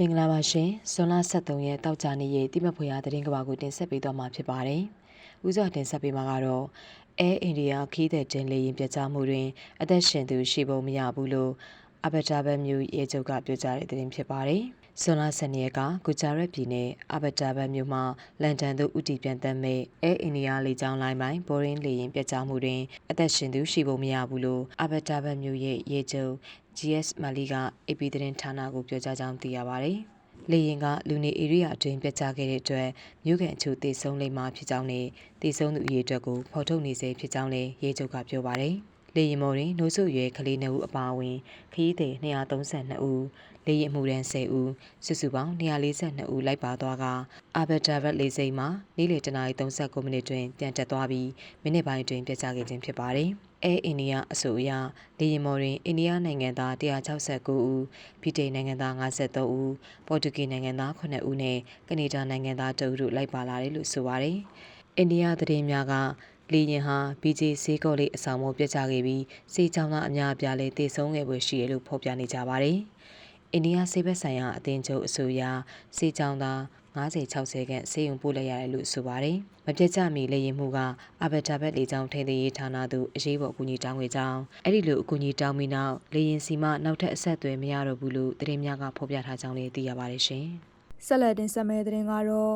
မင်္ဂလာပါရှင်ဇွန်လ23ရက်တောက်ကြနေ့ရဲ့တိမဖွေရသတင်းကဘာကိုတင်ဆက်ပေးသွားမှာဖြစ်ပါတယ်။ဦးစွာတင်ဆက်ပေးမှာကတော့အဲအိန္ဒိယခီးတဲ့တင်လေရင်ပြကြားမှုတွင် အသက်ရှင်သူရှိဖို့မရဘူးလို့အဘတာဘတ်မျိုးရေချုပ်ကပြောကြားတဲ့သတင်းဖြစ်ပါတယ်။ ဇွန်လ12ရက်ကဂူဂျာရက်ပြည်နယ်အဘတာဘတ်မြို့မှာလန်ဒန်သို့ဥတီပြန်တက်မဲ့အဲအိန္ဒိယလေကြောင်းလိုင်းပိုင်းဘော်ရင်းလေရင်ပြကြားမှုတွင်အသက်ရှင်သူရှိဖို့မရဘူးလို့အဘတာဘတ်မျိုးရဲ့ရေချုပ် GS မလီက AP သတင်းဌာနကိုပြောကြားကြောင်းသိရပါတယ်။လေရင်ကလူနေဧရိယာအတွင်းပြတ်ကျခဲ့တဲ့အတွက်မြို့ကန်အချို့တေဆုံးလိမ့်မှာဖြစ်ကြောင်းနဲ့တေဆုံးသူအရေအတွက်ကိုဖော်ထုတ်နေစေဖြစ်ကြောင်းလည်းရေးချုပ်ကပြောပါတယ်။ လေရင်မော်တွင်နှိုးဆုရွယ်ကလေး2ဦးအပါအဝင်ခရီးသည်232ဦးလေရင်မှုရန်10ဦးစုစုပေါင်း142ဦးလိုက်ပါသွားကအာဘတ်ဒါဗတ်လေစိမ်းမှာနေ့လယ်10:39မိနစ်တွင်ပြန်တက်သွားပြီးမိနစ်ပိုင်းတွင်ပြတ်ကျခဲ့ခြင်းဖြစ်ပါတယ်။အဲအိန္ဒိယအဆိုအရလေယာဉ်မော်တွင်အိန္ဒိယနိုင်ငံသား169ဦးဗြိတိန်နိုင်ငံသား53ဦးပေါ်တူဂီနိုင်ငံသား9ဦးနဲ့ကနေဒါနိုင်ငံသား2ဦးတို့လိုက်ပါလာတယ်လို့ဆိုပါတယ်။အိန္ဒိယသတင်းများက လေရင်ဟာ BJ ဈေးကော်လေးအဆောင်မို့ပြတ်ကျခဲ့ပြီးစေချောင်းသားအများအပြားလည်းတည်ဆုံးခဲ့ပွဲရှိတယ်လို့ဖော်ပြနေကြပါတယ်။အိန္ဒိယဆေးဘက်ဆိုင်ရာအသင်းချုပ်အဆိုအရစေချောင်းသား50-60ခန့်ဆေးရုံပို့လိုက်ရတယ်လို့ဆိုပါတယ်။မပြတ်ကြမီလေရင်မှုကအဘတာဘက်လေကြောင်းထိန်းသိမ်းရေးဌာနသို့အရေးပေါ်အကူအညီတောင်းခဲ့ကြောင်းအဲ့ဒီလိုအကူအညီတောင်းပြီးနောက်လေရင်စီမှနောက်ထပ်အဆက်အသွယ်မရတော့ဘူးလို့သတင်းများကဖော်ပြထားကြောင်းလည်းသိရပါတယ်ရှင်။ဆက်လက်တင်ဆက်မယ့်သတင်းကတော့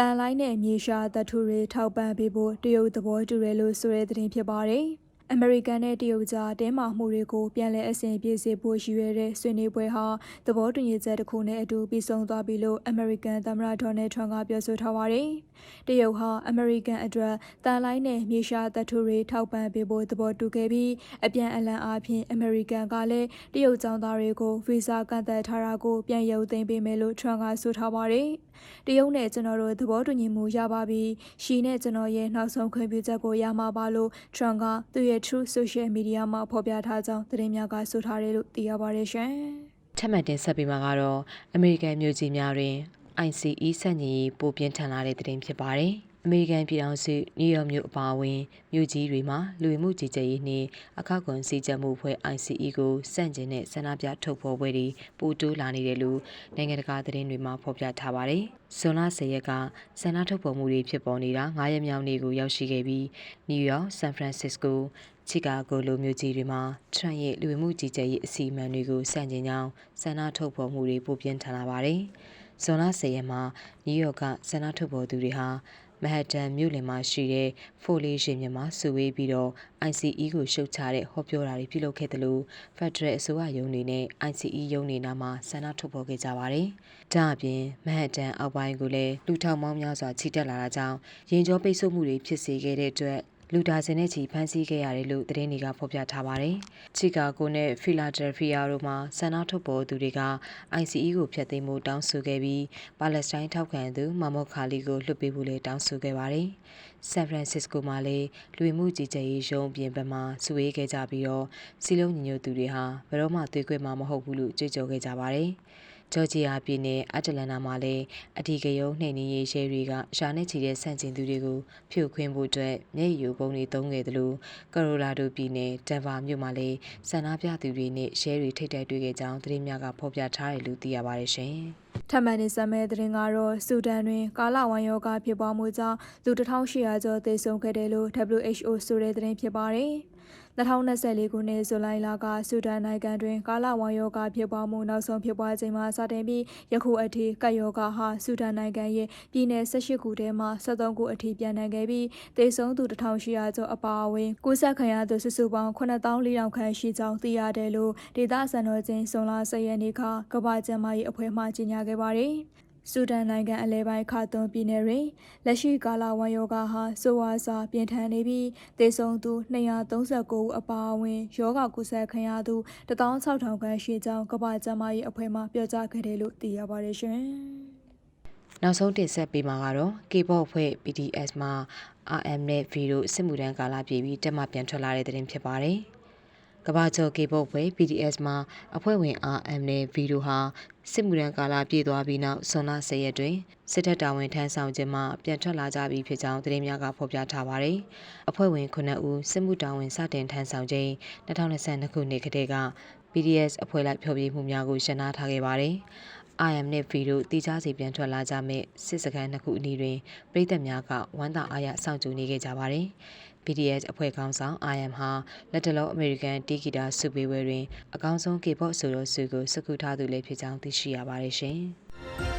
တန်လိုင်းနဲ့မြေရှားသတ္ထုတွေထောက်ပံ့ပေးဖို့တရုတ်သဘောတူတယ်လို့ဆိုတဲ့သတင်းဖြစ်ပါတယ်။ အမေရိကန်နဲ့တရုတ်ကြားတင်းမာမှုတွေကိုပြန်လည်အဆင်ပြေစေဖို့ရည်ရွယ်တဲ့ဆွေးနွေးပွဲဟာသဘောတူညီချက်တစ်ခုနဲ့အတူပြီးဆုံးသွားပြီလို့အမေရိကန်သမ္မတဒေါ်နယ်ထရန့်ကပြောဆိုထားပါတယ်။တရုတ်ဟာအမေရိကန်အတွက်တန်လိုင်းနဲ့မြေရှားသတ္ထုတွေထောက်ပံ့ပေးဖို့သဘောတူခဲ့ပြီးအပြန်အလှန်အားဖြင့်အမေရိကန်ကလည်းတရုတ်ចောင်းသားတွေကိုဗီဇာကန့်သက်ထားတာကိုပြန်ရုပ်သိမ်းပေးမယ်လို့ထရန့်ကဆိုထားပါတယ်။တရုတ်နဲ့ကျွန်တော်တို့သဘောတူညီမှုရပါပြီ။ရှီနဲ့ကျွန်တော်ရဲ့နောက်ဆုံးခွင့်ပြုချက်ကိုရမှာပါလို့ထရန့်ကသူ့ရဲ့ True Social Media မှာဖော်ပြထားကြောင်းသတင်းများကဆိုထားတယ်လို့သိရပါတယ်ရှင်။ထပ်မံတင်ဆက်ပေးမှာကတော့အမေရိကန်မြို့ကြီးများတွင် ICE စံညီပိုပြင်းထန်လာတဲ့သတင်းဖြစ်ပါတယ်။ အမေရိကန်ပြည်ထောင်စုနယူးယောက်မြို့အပါအဝင်မြို့ကြီးတွေမှာလူဝင်မှုကြီးကြပ်ရေးနှင့်အခောက်ကွန်စီကြပ်မှုဖွဲ့ ICE ကိုစန့်ကျင်တဲ့ဆန္ဒပြထုတ်ဖော်ပွဲတွေပိုတိုးလာနေတယ်လို့နိုင်ငံတကာသတင်းတွေမှာဖော်ပြထားပါတယ်။ဇွန်လ10ရက်ကဆန္ဒထုတ်ဖော်မှုတွေဖြစ်ပေါ်နေတာ9ရက်မြောက်နေ့ကိုရောက်ရှိခဲ့ပြီးနယူးယောက်၊ဆန်ဖရန်စစ္စကိုချီကာဂိုလိုမြို့ကြီးတွေမှာထရန့်ရဲ့လူဝင်မှုကြီးကြပ်ရေးအစီအမံတွေကိုစန့်ကျင်ကြောင်းဆန္ဒထုတ်ဖော်မှုတွေပိုပြင်းထန်လာပါတယ်။ဇွန်လ10ရက်မှာနယူးယောက်ကဆန္ဒထုတ်ဖော်သူတွေဟာ မဟတ်တန်မြို့လယ်မှာရှိတဲ့ဖိုလေးရှင်မြမှာစုဝေးပြီးတော့ ICE ကိုရှုတ်ချတဲ့ဟောပြောတာတွေပြုလုပ်ခဲ့တယ်လို့ Federal အစိုးရရုံးတွေနဲ့ ICE ရုံးတွေနာမှာဆန္ဒထုတ်ဖော်ခဲ့ကြပါတယ်။ဒါအပြင်မဟတ်တန်အောက်ပိုင်းကိုလည်းလူထောင်မောင်းများစွာချီတက်လာတာကြောင့်ရင်ကျော်ပိတ်ဆို့မှုတွေဖြစ်စေခဲ့တဲ့အတွက် လူဒါစင်နဲ့ချီဖမ်းဆီးခဲ့ရတယ်လို့သတင်းတွေကဖော်ပြထားပါတယ်။ချီကာဂိုနဲ့ဖီလာဒယ်ဖီယာတို့မှာဆန္ဒထုတ်ပေါ်သူတွေက ICE ကိုဖျက်သိမ်းဖို့တောင်းဆိုခဲ့ပြီးပါလက်စတိုင်းထောက်ခံသူမမော့ခါလီကိုလွှတ်ပေးဖို့လည်းတောင်းဆိုခဲ့ပါတယ်။ဆန်ဖရန်စစ္စကိုမှာလည်းလူဝင်မှုကြီးကြပ်ရေးရုံးပြင်ပမှာစုဝေးခဲ့ကြပြီးတော့စီလုံးညီညွတ်သူတွေဟာဘယ်တော့မှသွေးခွဲမှာမဟုတ်ဘူးလို့ကြွေးကြော်ခဲ့ကြပါတယ်။ ဂျော်ဂျီယာပြည်နယ်အတ္တလန္တာမှာလည်းအထီးကယုံနှိမ်နင်းရေးရဲတွေကရှာနဲ့ချီတဲ့စန့်ကျင်သူတွေကိုဖြိုခွင်းဖို့အတွက်မျက်ရည်ယိုပုံတွေသုံးခဲ့တယ်လို့ကရိုလာဒိုပြည်နယ်ဒန်ဗာမြို့မှာလည်းဆန္ဒပြသူတွေနဲ့ရဲတွေထိတ်တိုက်တွေ့ခဲ့ကြောင်းသတင်းများကဖော်ပြထားတယ်လို့သိရပါတယ်ရှင်။ထပ်မံနေဆက်မဲ့သတင်းကတော့စူဒန်တွင်ကာလဝမ်းရောဂါဖြစ်ပွားမှုကြောင့်လူ1800ကျော်သေဆုံးခဲ့တယ်လို့ WHO ဆိုတဲ့သတင်းဖြစ်ပါတယ်။ 2024ခုနှစ်ဇူလိုင်လကဆူဒန်နိုင်ငံတွင်ကာလဝမ်းရောဂါဖြစ်ပွားမှုနောက်ဆုံးဖြစ်ပွားချိန်မှစတင်ပြီးယခုအထိကပ်ရောဂါဟာဆူဒန်နိုင်ငံရဲ့ပြည်내18ခုထဲမှာ73ခုအထိပြန်နိုင်ခဲ့ပြီးသေဆုံးသူ1800ကျော်အပါအဝင်ကူးစက်ခံရသူစုစုပေါင်း9400ခန့်ရှိကြောင်းသိရတယ်လို့ဒေသစံတော်ချိန်ဇွန်လ10ရက်နေ့ကကမ္ဘာ့ကျန်းမာရေးအဖွဲ့မှကြေညာခဲ့ပါတယ်။ ဆူဒန်နိုင်ငံအလဲပိုင်းခါသွန်ပြည်နယ်တွင်လက်ရှိကာလဝမ်ယောဂါဟာဆိုဝါစာပြင်းထန်နေပြီးသေဆုံးသူ239ဦးအပါအဝင်ယောဂကုသခံရသူ16000ခန့်ရှိကြောင်းကမ္ဘာ့ကျန်းမာရေးအဖွဲ့မှပြောကြားခဲ့တယ်လို့သိရပါတယ်ရှင်။နောက်ဆုံးတင်ဆက်ပေးမှာကတော့ K-pop ဖွဲ့ BTS မှာ RM နဲ့ V တို့စစ်မှုထမ်းကာလပြည့်ပြီးတက်မှပြန်ထွက်လာတဲ့တဲ့တင်ဖြစ်ပါတယ်။ ကဘာကျော်ကေပုတ်ဖွဲ့ BDS မှာအဖွဲ့ဝင် RM နဲ့ V တို့ဟာစစ်မှုရန်ကာလပြည့်သွားပြီးနောက်ဇွန်လ10ရက်တွင်စစ်တပ်တာဝန်ထမ်းဆောင်ခြင်းမှပြန်ထွက်လာကြပြီဖြစ်ကြောင်းသတင်းများကဖော်ပြထားပါတယ်။အဖွဲ့ဝင်9ဦးစစ်မှုတာဝန်စတင်ထမ်းဆောင်ခြင်း2022ခုနှစ်ကတည်းက BDS အဖွဲ့လိုက်ဖျော်ဖြေမှုများကိုရှင်းနာထားခဲ့ပါတယ်။ IM နဲ့ V တို့တီချားစီပြန်ထွက်လာကြမဲ့စစ်စခန်းနှစ်ခုအနီးတွင်ပြည်သက်များကဝမ်းသာအားရစောင့်ကြိုနေခဲ့ကြပါတယ်။ BTS အဖွဲ့ခေါင်းဆောင် IM ဟာလက်တလုံးအမေရိကန်တီဂီတာစုပေးပွဲတွင် အကောင်းဆုံး K-pop ဆိုတော်စုကိုစကူထားသူလည်းဖြစ်ကြောင်းသိရှိရပါတယ်ရှင်။